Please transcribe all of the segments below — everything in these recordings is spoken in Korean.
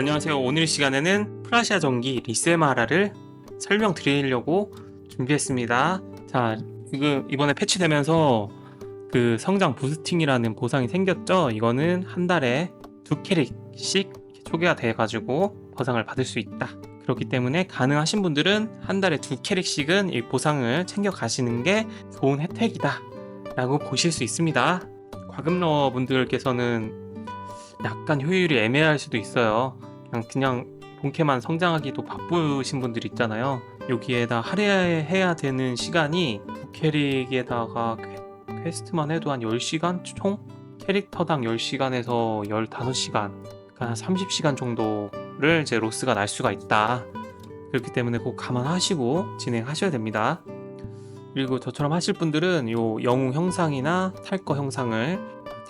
안녕하세요. 오늘 시간에는 프라시아 전기 리세마라를 설명드리려고 준비했습니다. 자, 지금 이번에 패치되면서 그 성장 부스팅이라는 보상이 생겼죠. 이거는 한 달에 두 캐릭씩 초기화 돼가지고 보상을 받을 수 있다. 그렇기 때문에 가능하신 분들은 한 달에 두 캐릭씩은 이 보상을 챙겨 가시는 게 좋은 혜택이다. 라고 보실 수 있습니다. 과금러 분들께서는 약간 효율이 애매할 수도 있어요. 그냥, 그냥 본캐만 성장하기도 바쁘신 분들 있잖아요. 여기에다 할애해야 되는 시간이 캐릭에다가 퀘- 퀘스트만 해도 한 10시간 총? 캐릭터당 10시간에서 15시간, 그러니까 한 30시간 정도를 이제 로스가 날 수가 있다. 그렇기 때문에 꼭 감안하시고 진행하셔야 됩니다. 그리고 저처럼 하실 분들은 요 영웅 형상이나 탈거 형상을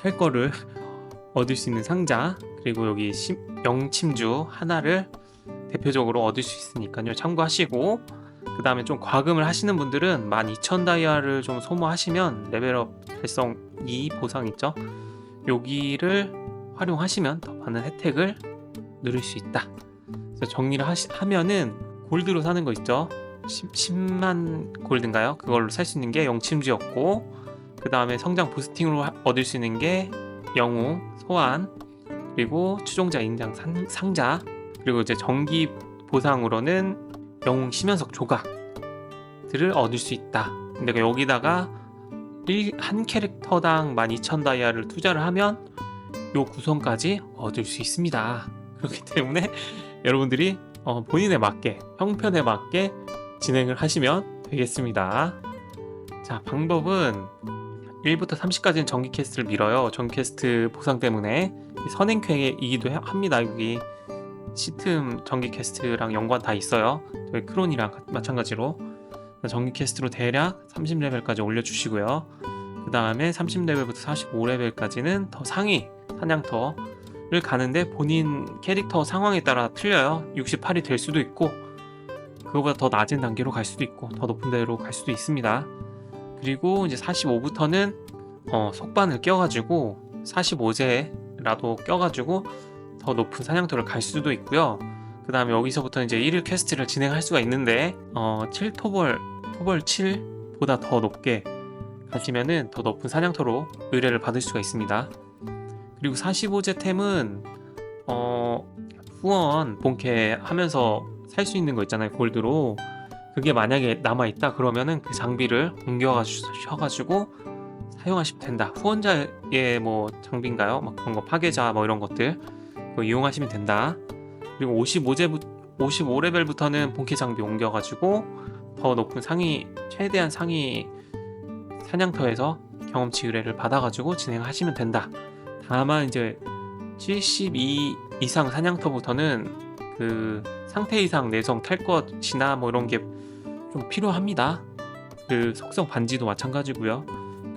탈거를 얻을 수 있는 상자 그리고 여기 심- 영침주 하나를 대표적으로 얻을 수 있으니까요. 참고하시고 그 다음에 좀 과금을 하시는 분들은 12,000 다이아를 좀 소모하시면 레벨업 달성 2 보상 있죠? 여기를 활용하시면 더 많은 혜택을 누릴 수 있다. 그래서 정리를 하시, 하면은 골드로 사는 거 있죠? 10, 만 골드인가요? 그걸로 살 수 있는 게 영침주였고 그 다음에 성장 부스팅으로 하- 얻을 수 있는 게 영웅, 소환, 그리고 추종자 인장 상, 상자, 그리고 이제 정기 보상으로는 영웅 심연석 조각들을 얻을 수 있다. 근데 그 여기다가 일- 한 캐릭터당 12,000 다이아를 투자를 하면 요 구성까지 얻을 수 있습니다. 그렇기 때문에 여러분들이 어, 본인에 맞게, 형편에 맞게 진행을 하시면 되겠습니다. 자, 방법은 1부터 30까지는 전기 캐스트를 밀어요. 전기 캐스트 보상 때문에 이 선행쾌이기도 해- 합니다. 여기 시틈 전기 캐스트랑 연관 다 있어요. 저희 크론이랑 가- 마찬가지로 전기 캐스트로 대략 30레벨까지 올려주시고요. 그 다음에 30레벨부터 45레벨까지는 더 상위 사냥터를 가는데 본인 캐릭터 상황에 따라 틀려요. 68이 될 수도 있고 그거보다 더 낮은 단계로 갈 수도 있고 더 높은 데로 갈 수도 있습니다. 그리고 이제 45부터는 어, 속반을 껴가지고 45제 라도 껴가지고 더 높은 사냥터를 갈 수도 있고요. 그 다음에 여기서부터 이제 1일 퀘스트를 진행할 수가 있는데 어, 7 토벌 토벌 7보다 더 높게 가시면은 더 높은 사냥터로 의뢰를 받을 수가 있습니다. 그리고 45제 템은 어, 후원 본캐 하면서 살 수 있는 거 있잖아요 골드로 그게 만약에 남아 있다 그러면은 그 장비를 옮겨가셔가지고 사용하시면 된다. 후원자의 뭐 장비인가요? 막 그런 거 파괴자 뭐 이런 것들 이용하시면 된다. 그리고 55제부 55레벨부터는 본캐 장비 옮겨가지고 더 높은 상위 최대한 상위 사냥터에서 경험치 의뢰를 받아가지고 진행하시면 된다. 다만 이제 72 이상 사냥터부터는 그 상태 이상 내성 탈 것이나 뭐 이런 게 좀 필요합니다. 그 속성 반지도 마찬가지고요.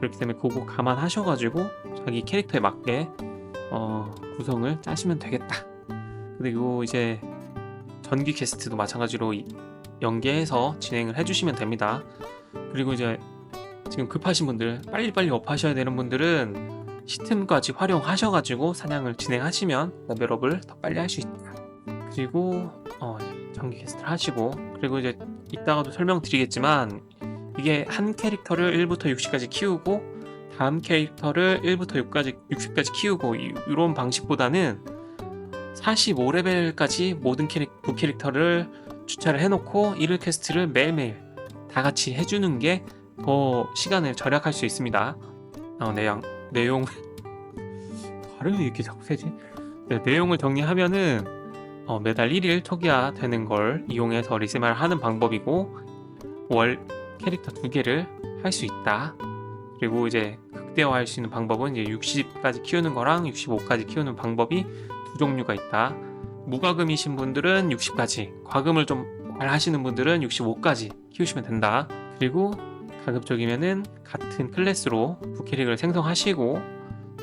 그렇기 때문에 그거 감안하셔가지고 자기 캐릭터에 맞게 어, 구성을 짜시면 되겠다. 그리고 이제 전기 캐스트도 마찬가지로 이- 연계해서 진행을 해주시면 됩니다. 그리고 이제 지금 급하신 분들 빨리빨리 업하셔야 되는 분들은 시스템까지 활용하셔가지고 사냥을 진행하시면 레벨업을 더 빨리 할 수 있다. 그리고 어, 전기 캐스트를 하시고 그리고 이제 이따가도 설명드리겠지만 이게 한 캐릭터를 1부터 60까지 키우고 다음 캐릭터를 1부터 6까지 60까지 키우고 이- 이런 방식보다는 45레벨까지 모든 캐릭 부 캐릭터를 주차를 해놓고 1일 퀘스트를 매일매일 다 같이 해주는 게 더 시간을 절약할 수 있습니다. 어, 내용 내용 발음이 이렇게 자꾸 세지? 네, 내용을 정리하면은 어, 매달 1일 초기화 되는 걸 이용해서 리세마를 하는 방법이고 월 캐릭터 두 개를 할 수 있다. 그리고 이제 극대화할 수 있는 방법은 이제 60까지 키우는 거랑 65까지 키우는 방법이 두 종류가 있다. 무과금이신 분들은 60까지, 과금을 좀 잘 하시는 분들은 65까지 키우시면 된다. 그리고 가급적이면은 같은 클래스로 부캐릭을 생성하시고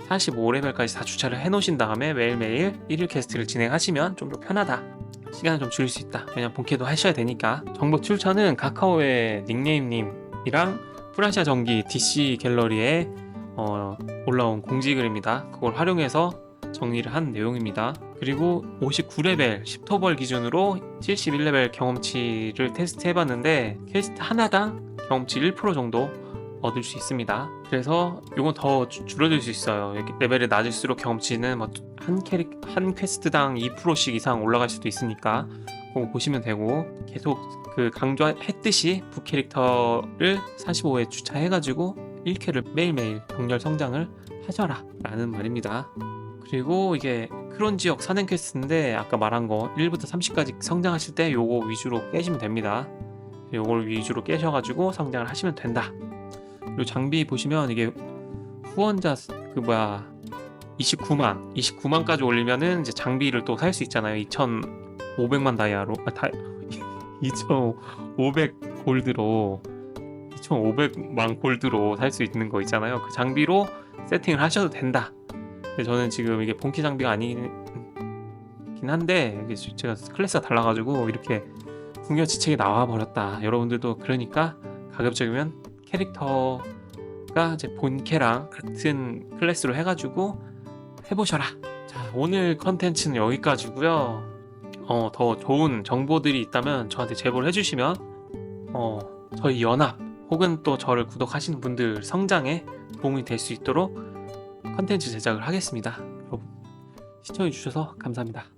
45레벨까지 다 주차를 해 놓으신 다음에 매일매일 1일 캐스트를 진행하시면 좀 더 편하다. 시간을 좀 줄일 수 있다. 왜냐면 본캐도 하셔야 되니까. 정보 출처는 카카오의 닉네임님이랑 프라시아 전기 DC 갤러리에 어, 올라온 공지글입니다. 그걸 활용해서 정리를 한 내용입니다. 그리고 59레벨 10토벌 기준으로 71레벨 경험치를 테스트 해봤는데 퀘스트 하나당 경험치 1% 정도 얻을 수 있습니다. 그래서 이건 더 주- 줄어들 수 있어요. 레벨이 낮을수록 경험치는 뭐 한 캐릭 한 퀘스트당 2%씩 이상 올라갈 수도 있으니까 보시면 되고 계속 그 강조했듯이 부 캐릭터를 45회 주차해가지고 1캐를 매일매일 병렬 성장을 하셔라 라는 말입니다. 그리고 이게 크론 지역 산행 퀘스트인데 아까 말한 거 1부터 30까지 성장하실 때 요거 위주로 깨시면 됩니다. 요걸 위주로 깨셔가지고 성장을 하시면 된다. 그리고 장비 보시면 이게 후원자 수- 그 뭐야 29만 29만까지 올리면은 이제 장비를 또 살 수 있잖아요. 2,500만 다이아로 아, 다 2,500 골드로 2,500만 골드로 살 수 있는 거 있잖아요. 그 장비로 세팅을 하셔도 된다. 근데 저는 지금 이게 본캐 장비가 아니긴 한데 이게 제가 클래스가 달라가지고 이렇게 궁여 지책이 나와 버렸다. 여러분들도 그러니까 가급적이면 캐릭터가 이제 본캐랑 같은 클래스로 해가지고 해보셔라. 자 오늘 컨텐츠는 여기까지고요. 어, 더 좋은 정보들이 있다면 저한테 제보를 해주시면 어, 저희 연합 혹은 또 저를 구독하시는 분들 성장에 도움이 될 수 있도록 컨텐츠 제작을 하겠습니다. 여러분 시청해주셔서 감사합니다.